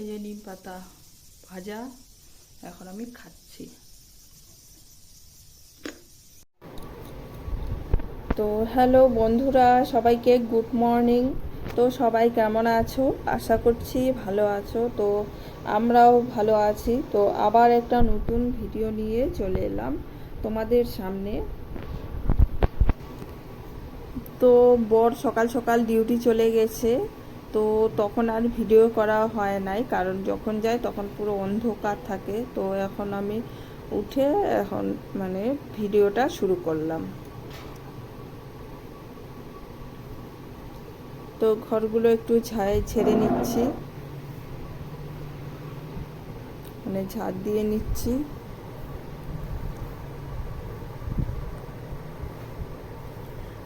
এই যে নিম পাতা ভাজা, এখন আমি খাচ্ছি। তো হ্যালো বন্ধুরা, সবাইকে গুড মর্নিং। তো সবাই কেমন আছো? আশা করছি ভালো আছো। তো আমরাও ভালো আছি। তো আবার একটা নতুন ভিডিও নিয়ে চলে এলাম তোমাদের সামনে। তো বর সকাল সকাল ডিউটি চলে গেছে। তো তখন আর ভিডিও করা হয় নাই, কারণ যখন যাই তখন পুরো অন্ধকার থাকে। তো এখন আমি উঠে এখন মানে ভিডিওটা শুরু করলাম। তো ঘরগুলো একটু ঝাড় ছেড়ে নিচ্ছি। মানে ঝাড় দিয়ে নিচ্ছি।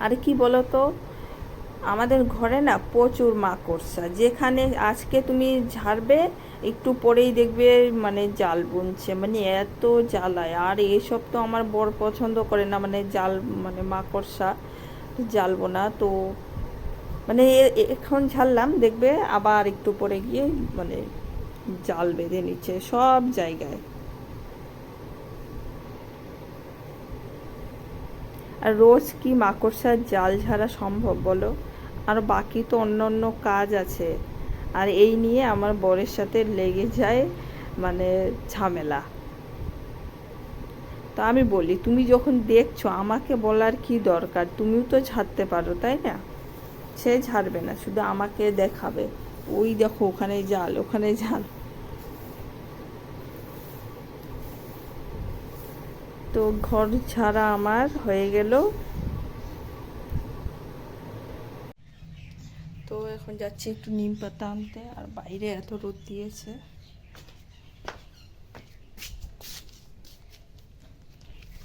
আর কি বলতো? আমাদের ঘরে না প্রচুর মাকড়সা যেখানে আজকে তুমি ঝাড়বে, একটু পরেই দেখবে মানে জাল বুনছে। মানে এত জ্বালায়। আর এসব তো আমার বড় পছন্দ করে না মানে জাল মানে মাকড়সা জ্বালবো না। তো মানে এখন ঝাড়লাম, দেখবে আবার একটু পরে গিয়ে মানে জাল বেঁধে নিচ্ছে সব জায়গায়। আর রোজ কি মাকড়সার জাল ঝাড়া সম্ভব বলো? আর বাকি তো অন্য অন্য কাজ আছে। আর এই নিয়ে আমার বরের সাথে লেগে যায় মানে ঝামেলা। তো আমি বলি, তুমি যখন দেখছ আমাকে বলার কি দরকার? তুমিও তো ঝাড়তে পারো, তাই না? সে ঝাড়বে না, শুধু আমাকে দেখাবে। ওই দেখো, ওখানে জাল ওখানে জাল। তো ঘর ছাড়া আমার হয়ে গেল তো এখন যাচ্ছি একটু নিম পাতা আনতে, আর বাইরে এত রোদ দিয়েছে।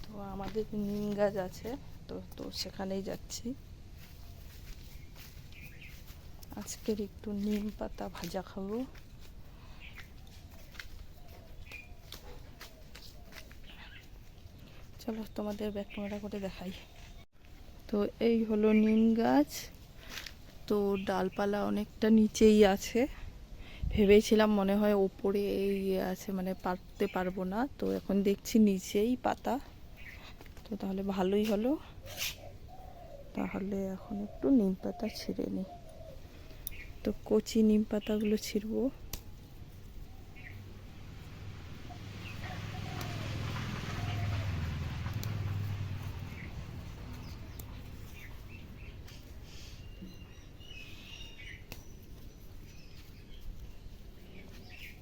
তো আমাদের নিম গাছ আছে, তো তো সেখানেই যাচ্ছি। আজকের একটু নিম পাতা ভাজা খাব। চলো তোমাদের ব্যাক করে দেখাই। তো এই হলো নিম গাছ। তো ডালপালা অনেকটা নিচেই আছে। ভেবেছিলাম মনে হয় ওপরে এই আছে মানে পারতে পারব না। তো এখন দেখছি নিচেই পাতা। তো তাহলে ভালোই হলো। তাহলে এখন একটু নিম পাতা ছিঁড়ে নিই তো কচি নিম পাতাগুলো ছিঁড়বো।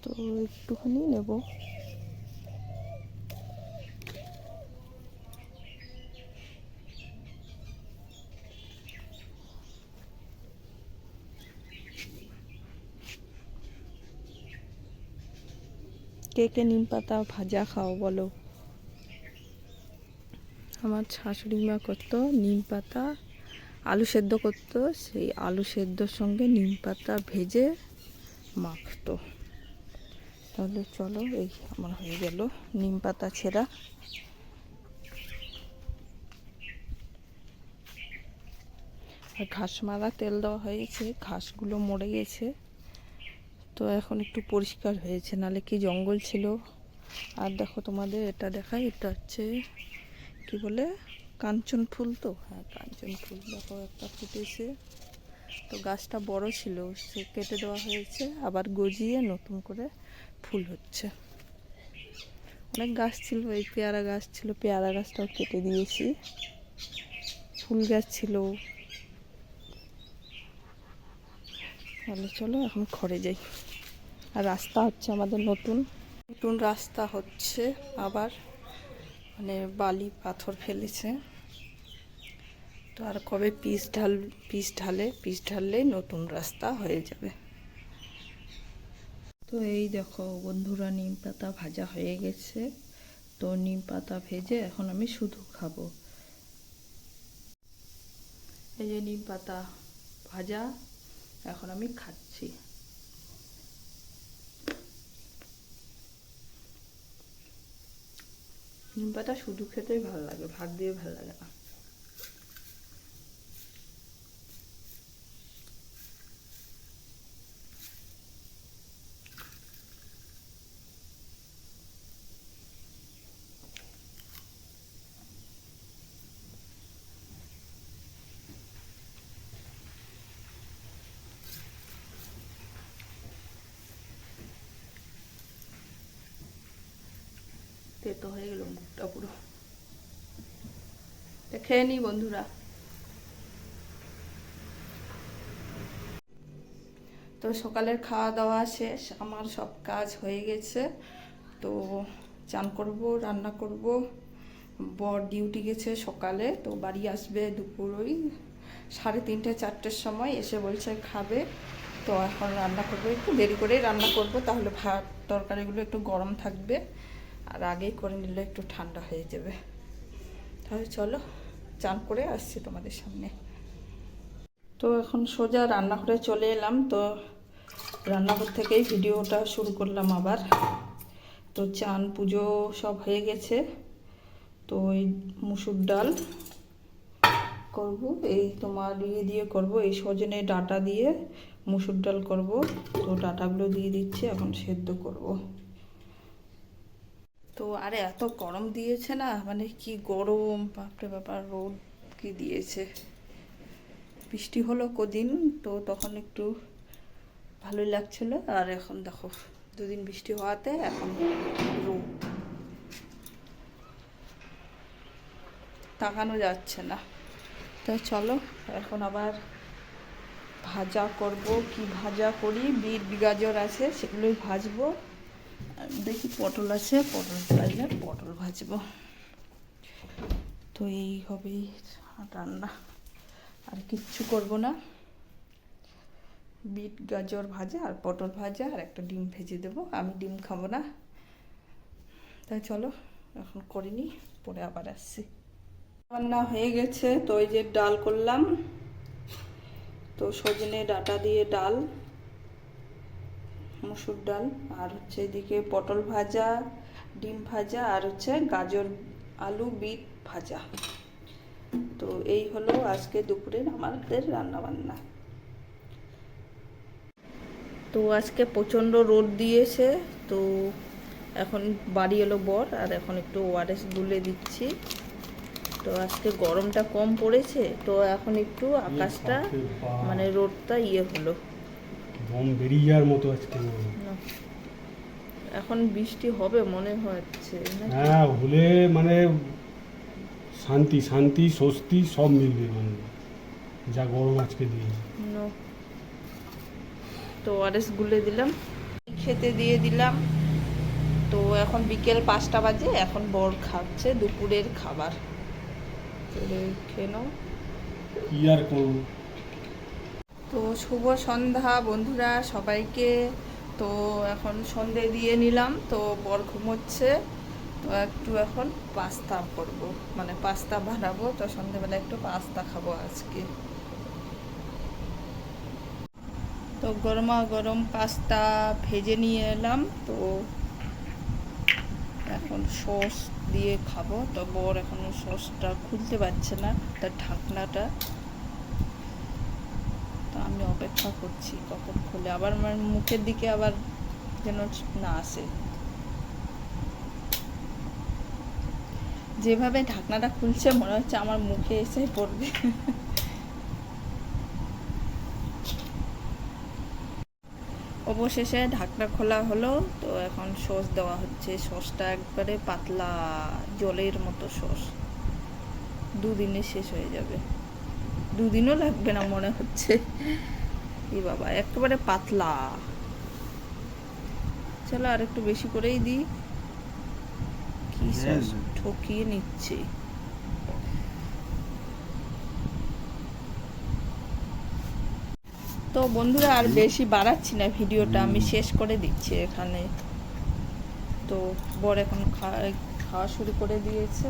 তো একটুখানি নেব। কে কে নিম পাতা ভাজা খাও বলো? আমার শাশুড়ি মা করতো নিম পাতা, আলু সেদ্ধ করতো, সেই আলু সেদ্ধর সঙ্গে নিম পাতা ভেজে মাখতো। তাহলে চলো, এই আমার হয়ে গেল নিম পাতা ছেঁড়া। আর ঘাস মারা তেল দেওয়া হয়েছে, ঘাসগুলো মরে গেছে। তো এখন একটু পরিষ্কার হয়েছে, নালে কি জঙ্গল ছিল? আর দেখো তোমাদের এটা দেখাই, এটা হচ্ছে কি বলে? কাঞ্চন ফুল তো? হ্যাঁ কাঞ্চন ফুল দেখো একটা ফুটেছে। তো গাছটা বড় ছিল, সে কেটে দেওয়া হয়েছে, আবার গজিয়ে নতুন করে ফুল হচ্ছে। অনেক গাছ ছিল, এই পেয়ারা গাছ ছিল, পেয়ারা গাছটাও কেটে দিয়েছি। ফুল গাছ ছিল। তাহলে চলো, এখন ঘরে যাই। আর রাস্তা হচ্ছে আমাদের নতুন। নতুন রাস্তা হচ্ছে, আবার মানে বালি পাথর ফেলেছে। তো আর কবে পিস ঢাল, পিস ঢালে, পিস ঢাললেই নতুন রাস্তা হয়ে যাবে। তো এই দেখো বন্ধুরা, নিম পাতা ভাজা হয়ে গেছে। তো নিম পাতা ভেজে এখন আমি শুধু খাব। এই যে নিম পাতা ভাজা, এখন আমি খাচ্ছি। নিম পাতা শুধু খেতেই ভালো লাগে, ভাত দিয়ে ভালো লাগে না। তেতো হয়ে গেল মুখটা পুরো। খেয়ে নি বন্ধুরা। তো সকালের খাওয়া দাওয়া শেষ, আমার সব কাজ হয়ে গেছে। তো চান করব, রান্না করব। বর ডিউটি গেছে সকালে, তো বাড়ি আসবে দুপুর ওই সাড়ে তিনটে, চারটের সময়। এসে বলছে খাবে। তো এখন রান্না করব, একটু দেরি করেই রান্না করব, তাহলে ভাত তরকারিগুলো একটু গরম থাকবে। আর আগেই করে নিলে একটু ঠান্ডা হয়ে যাবে। তাহলে চলো, চান করে আসছি তোমাদের সামনে। তো এখন সোজা রান্নাঘরে চলে এলাম। তো রান্নাঘর থেকেই ভিডিওটা শুরু করলাম আবার। তো চান, পুজো সব হয়ে গেছে। তো এই মুসুর ডাল করব, এই তোমার ইয়ে দিয়ে করব, এই সজনে ডাটা দিয়ে মুসুর ডাল করব। তো ডাটাগুলো দিয়ে দিচ্ছি, এখন সেদ্ধ করব। তো আরে এত গরম দিয়েছে না মানে কি গরম, বাপরে বাবা রোদ কি দিয়েছে? বৃষ্টি হলো কদিন, তো তখন একটু ভালোই লাগছিল, আর এখন দেখো, দুদিন বৃষ্টি হওয়াতে এখন রোদ। তাকানো যাচ্ছে না। তো চলো, এখন আবার ভাজা করব, কি ভাজা করি, বিট গাজর আছে, সেগুলোই ভাজবো। দেখি পটল আছে, পটল পাইলে পটল ভাজবো। তো এই হবেই রান্না। আর কিচ্ছু করব না। বিট, গাজর ভাজা আর পটল ভাজা আর একটা ডিম ভেজে দেবো। আমি ডিম খাব না। তাই চলো, এখন করিনি পরে আবার আসছি। রান্না হয়ে গেছে, তো ওই যে ডাল করলাম। তো সজনে ডাটা দিয়ে ডাল। মুসুর ডাল আর হচ্ছে এদিকে পটল ভাজা ডিম ভাজা আর হচ্ছে গাজর আলু বিট ভাজা। তো এই হলো আজকে দুপুরের আমাদের রান্না বান্না তো আজকে প্রচণ্ড রোদ দিয়েছে তো এখন বাড়ি এলো বর আর এখন একটু ওয়ারেস গুলে দিচ্ছি। তো আজকে গরমটা কম পড়েছে তো এখন একটু আকাশটা মানে রোদটা ইয়ে হলো। বোম বেরিয়ে যাওয়ার মতো আজকে। এখন বৃষ্টি হবে মনে হচ্ছে? হ্যাঁ হলে মানে শান্তি শান্তি স্বস্তি সব মিলবে মানে। যা গরম আজকে দিয়েছে No. তো ওয়ারেস গুলে দিলাম। খেতে দিয়ে দিলাম। তো এখন বিকেল পাঁচটা বাজে এখন বর খাচ্ছে দুপুরের খাবার। খেয়ে নাও। কি আর করব? তো শুভ সন্ধ্যা বন্ধুরা সবাইকে। তো এখন সন্ধে দিয়ে নিলাম, তো বর ঘুমোচ্ছে। তো একটু এখন পাস্তা করব মানে পাস্তা বানাবো। তো সন্ধেবেলা একটু পাস্তা খাব আজকে। তো গরমা গরম পাস্তা ভেজে নিয়ে এলাম, তো এখন সস দিয়ে খাব। তো বর এখন সসটা খুলতে পারছে না, তার ঢাকনাটা। অপেক্ষা করছি কখন খুলে আবার আমার মুখের দিকে আবার যেন না আসে। যেভাবে ঢাকনাটা খুলছে, মনে হচ্ছে আমার মুখে এসে পড়বে। অবশেষে ঢাকনা খোলা হলো, তো এখন সস দেওয়া হচ্ছে। সসটা একবারে পাতলা, জলের মতো সস। দুদিনে শেষ হয়ে যাবে। দুদিনও লাগবে না মনে হচ্ছে। এই বাবা একেবারে পাতলা। চলো আর একটু বেশি করেই দিই। কি সস ঠকিয়ে নিচ্ছে। তো বন্ধুরা আর বেশি বাড়াচ্ছি না ভিডিওটা আমি শেষ করে দিচ্ছি এখানে। তো বর এখন খাওয়া শুরু করে দিয়েছে।